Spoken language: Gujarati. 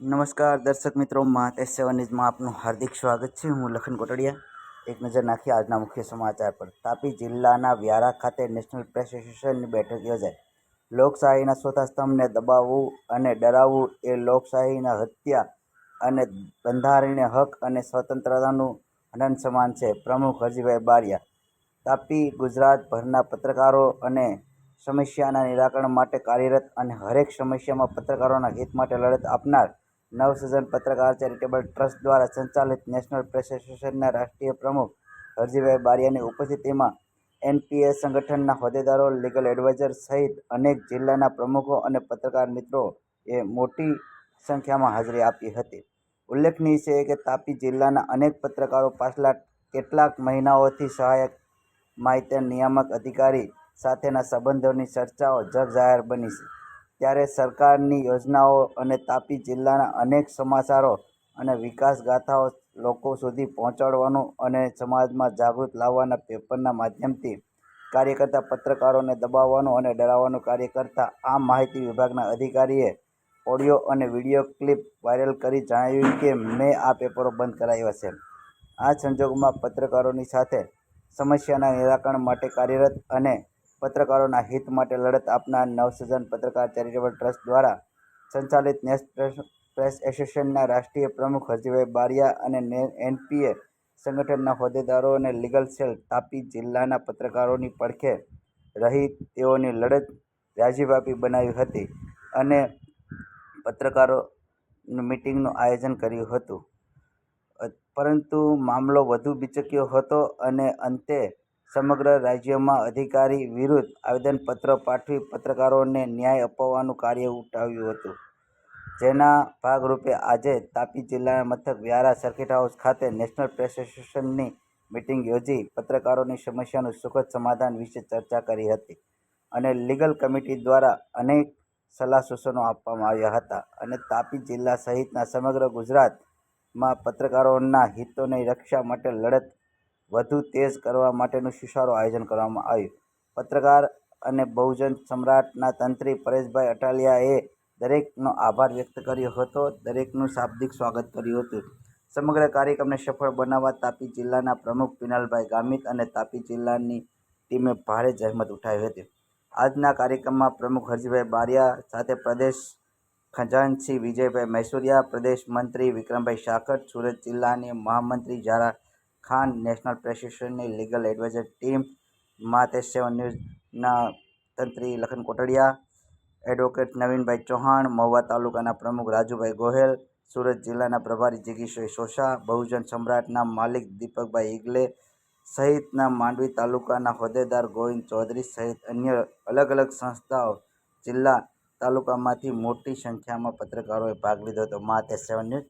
નમસ્કાર દર્શક મિત્રો માતેશ સેવન ન્યૂઝમાં આપનું હાર્દિક સ્વાગત છે. હું લખન કોટડિયા. એક નજર નાખી આજના મુખ્ય સમાચાર પર. તાપી જિલ્લાના વ્યારા ખાતે નેશનલ પ્રેસ એસોસિએશનની બેઠક યોજાઈ. લોકશાહીના ચોથા સ્તંભને દબાવવું અને ડરાવવું એ લોકશાહીના હત્યા અને બંધારણીય હક અને સ્વતંત્રતાનું હનન સમાન છે. પ્રમુખ હરજીભાઈ બારિયા, તાપી ગુજરાતભરના પત્રકારો અને સમસ્યાના નિરાકરણ માટે કાર્યરત અને હરેક સમસ્યામાં પત્રકારોના હિત માટે લડત આપનાર નવસર્જન પત્રકાર ચેરિટેબલ ટ્રસ્ટ દ્વારા સંચાલિત નેશનલ પ્રેસ એસોસિએશનના રાષ્ટ્રીય પ્રમુખ હરજીભાઈ બારિયાની ઉપસ્થિતિમાં એનપીએસ સંગઠનના હોદ્દેદારો લીગલ એડવાઇઝર સહિત અનેક જિલ્લાના પ્રમુખો અને પત્રકાર મિત્રોએ મોટી સંખ્યામાં હાજરી આપી હતી. ઉલ્લેખનીય છે કે તાપી જિલ્લાના અનેક પત્રકારો પાછલા કેટલાક મહિનાઓથી સહાયક માહિતી નિયામક અધિકારી સાથેના સંબંધોની ચર્ચાઓ જગજાહેર બની છે. ત્યારે સરકારની યોજનાઓ અને તાપી જિલ્લાના અનેક સમાચારો અને વિકાસ ગાથાઓ લોકો સુધી પહોંચાડવાનું અને સમાજમાં જાગૃત લાવવાના પેપરના માધ્યમથી કાર્ય કરતા પત્રકારોને દબાવવાનું અને ડરાવવાનું કાર્ય કરતા આ માહિતી વિભાગના અધિકારીએ ઓડિયો અને વીડિયો ક્લિપ વાયરલ કરી જણાવ્યું કે મેં આ પેપરો બંધ કરાવ્યા છે. આ સંજોગોમાં પત્રકારોની સાથે સમસ્યાના નિરાકરણ માટે કાર્યરત અને પત્રકારોના હિત માટે લડત આપનાર નવસર્જન પત્રકાર ચેરિટેબલ ટ્રસ્ટ દ્વારા સંચાલિત નેશનલ પ્રેસ એસોસિએશનના રાષ્ટ્રીય પ્રમુખ હરજીભાઈ બારિયા અને એનપીએ સંગઠનના હોદ્દેદારો અને લીગલ સેલ તાપી જિલ્લાના પત્રકારોની પડખે રહી તેઓની લડત રાજીવાપી બનાવી હતી અને પત્રકારો મિટિંગનું આયોજન કર્યું હતું. પરંતુ મામલો વધુ બિચક્યો હતો અને અંતે સમગ્ર રાજ્યમાં અધિકારી વિરુદ્ધ આવેદનપત્ર પાઠવી પત્રકારોને ન્યાય અપાવવાનું કાર્ય ઉઠાવ્યું હતું. જેના ભાગરૂપે આજે તાપી જિલ્લાના મથક વ્યારા સર્કિટ હાઉસ ખાતે નેશનલ પ્રેસ એસોસિએશનની મિટિંગ યોજી પત્રકારોની સમસ્યાનું સુખદ સમાધાન વિશે ચર્ચા કરી હતી અને લીગલ કમિટી દ્વારા અનેક સલાહ સૂચનો આપવામાં આવ્યા હતા અને તાપી જિલ્લા સહિતના સમગ્ર ગુજરાતમાં પત્રકારોના હિતોની રક્ષા માટે લડત વધુ તેજ કરવા માટેનું સુસારું આયોજન કરવામાં આવ્યું. પત્રકાર અને બહુજન સમ્રાટના તંત્રી પરેશભાઈ અટાલિયાએ દરેકનો આભાર વ્યક્ત કર્યો હતો. દરેકનું શાબ્દિક સ્વાગત કર્યું હતું. સમગ્ર કાર્યક્રમને સફળ બનાવવા તાપી જિલ્લાના પ્રમુખ પિનાલભાઈ ગામિત અને તાપી જિલ્લાની ટીમે ભારે જહેમત ઉઠાવી હતી. આજના કાર્યક્રમમાં પ્રમુખ હરજીભાઈ બારિયા સાથે પ્રદેશ ખજાનસિંહ વિજયભાઈ મૈસુરિયા, પ્રદેશ મંત્રી વિક્રમભાઈ શાકટ સુરત જિલ્લાની મહામંત્રી ઝારા ખાન નેશનલ પ્રેસિડેન્ટની લીગલ એડવાઇઝર ટીમ માતે સેવન ન્યૂઝના તંત્રી લખન કોટડિયા, એડવોકેટ નવીનભાઈ ચૌહાણ, મહુવા તાલુકાના પ્રમુખ રાજુભાઈ ગોહેલ, સુરત જિલ્લાના પ્રભારી જિગીશભાઈ સોશા, બહુજન સમ્રાટના માલિક દીપકભાઈ ઇગલે સહિતના માંડવી તાલુકાના હોદ્દેદાર ગોવિંદ ચૌધરી સહિત અન્ય અલગ અલગ સંસ્થાઓ જિલ્લા તાલુકામાંથી મોટી સંખ્યામાં પત્રકારોએ ભાગ લીધો હતો. મા તે સેવન ન્યૂઝ